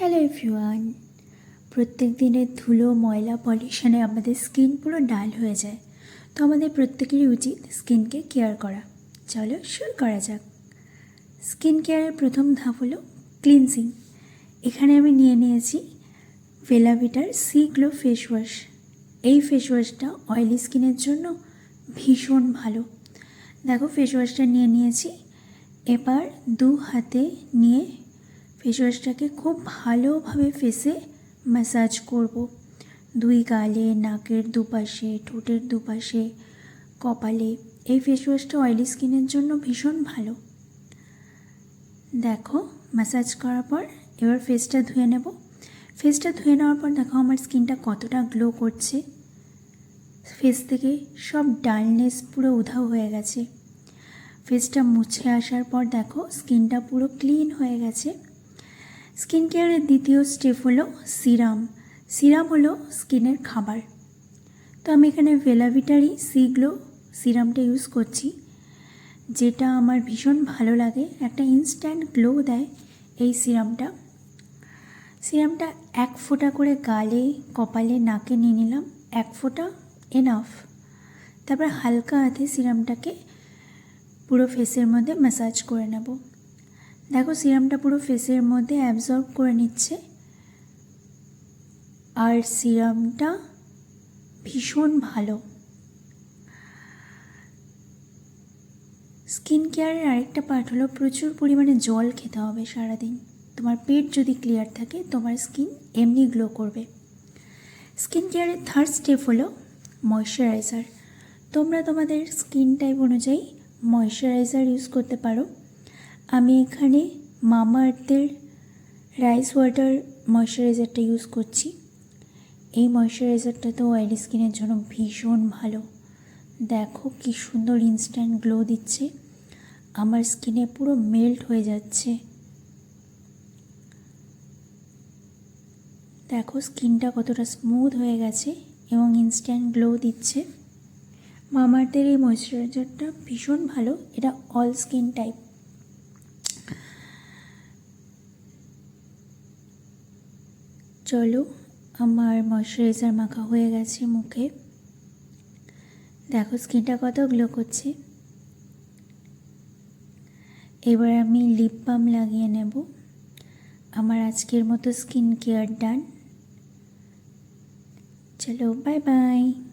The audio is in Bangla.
হ্যালো এভরিওয়ান প্রত্যেক দিনের ধুলো, ময়লা, পলিউশনে আমাদের স্কিন পুরো ডাল হয়ে যায়। তো আমাদের প্রত্যেকেরই উচিত স্কিনকে কেয়ার করা। চলো শুরু করা যাক। স্কিন কেয়ারের প্রথম ধাপ হলো ক্লিনজিং এখানে আমি নিয়ে নিয়েছি ভেলাভিটার সি গ্লো ফেস ওয়াশ এই ফেস ওয়াশটা অয়েলি স্কিনের জন্য ভীষণ ভালো। দেখো ফেস ওয়াশটা নিয়ে নিয়েছি। এবার দু হাতে নিয়ে ফেস ওয়াশটাকে খুব ভালোভাবে ফেসে ম্যাসাজ করব। দুই গালে, নাকের দুপাশে, ঠোঁটের দুপাশে, কপালে। এই ফেসওয়াশটা অয়েলি স্কিনের জন্য ভীষণ ভালো। দেখো, ম্যাসাজ করার পর এবার ফেসটা ধুয়ে নেব। ফেসটা ধুয়ে নেওয়ার পর দেখো আমার স্কিনটা কতটা গ্লো করছে। ফেস থেকে সব ডালনেস পুরো উধাও হয়ে গেছে। ফেসটা মুছে আসার পর দেখো স্কিনটা পুরো ক্লিন হয়ে গেছে। স্কিন কেয়ারের দ্বিতীয় স্টেপ হলো সিরাম। সিরাম হলো স্কিনের খাবার। তো আমি এখানে ভেলাভিটারি সিগ্লো সিরামটা ইউজ করছি, যেটা আমার ভীষণ ভালো লাগে। একটা ইনস্ট্যান্ট গ্লো দেয় এই সিরামটা। সিরামটা এক ফোঁটা করে গালে, কপালে, নাকে নিয়ে নিলাম। এক ফোঁটা এনাফ তারপর হালকা হাতে সিরামটাকে পুরো ফেসের মধ্যে ম্যাসাজ করে নেব। দেখো, সিরামটা পুরো ফেসের মধ্যে অ্যাবজর্ব করে নিচ্ছে। আর সিরামটা ভীষণ ভালো। স্কিন কেয়ারের আরেকটা পার্ট হলো, প্রচুর পরিমাণে জল খেতে হবে সারাদিন। তোমার পেট যদি ক্লিয়ার থাকে, তোমার স্কিন এমনি গ্লো করবে। স্কিন কেয়ারের থার্ড স্টেপ হলো ময়শ্চারাইজার তোমরা তোমাদের স্কিন টাইপ অনুযায়ী ময়শ্চারাইজার ইউজ করতে পারো। আমি এখানে মামা আর্থের রাইস ওয়াটার ময়শ্চারাইজারটা ইউজ করছি। এই ময়শ্চারাইজারটা তো অয়েলি স্কিনের জন্য ভীষণ ভালো। দেখো কি সুন্দর ইনস্ট্যান্ট গ্লো দিচ্ছে। আমার স্কিনে পুরো মেল্ট হয়ে যাচ্ছে। দেখো স্কিনটা কতটা স্মুথ হয়ে গেছে এবং ইনস্ট্যান্ট গ্লো দিচ্ছে। মামার্থের এই ময়শ্চারাইজারটা ভীষণ ভালো। এটা অল স্কিন টাইপ চলো, আমার ময়শ্চারাইজার মাখা হয়ে গেছে মুখে। দেখো স্কিনটা কত গ্লো করছে। এবার আমি লিপ বাম লাগিয়ে নেব। আমার আজকের মতো স্কিন কেয়ার ডান। চলো বাই বাই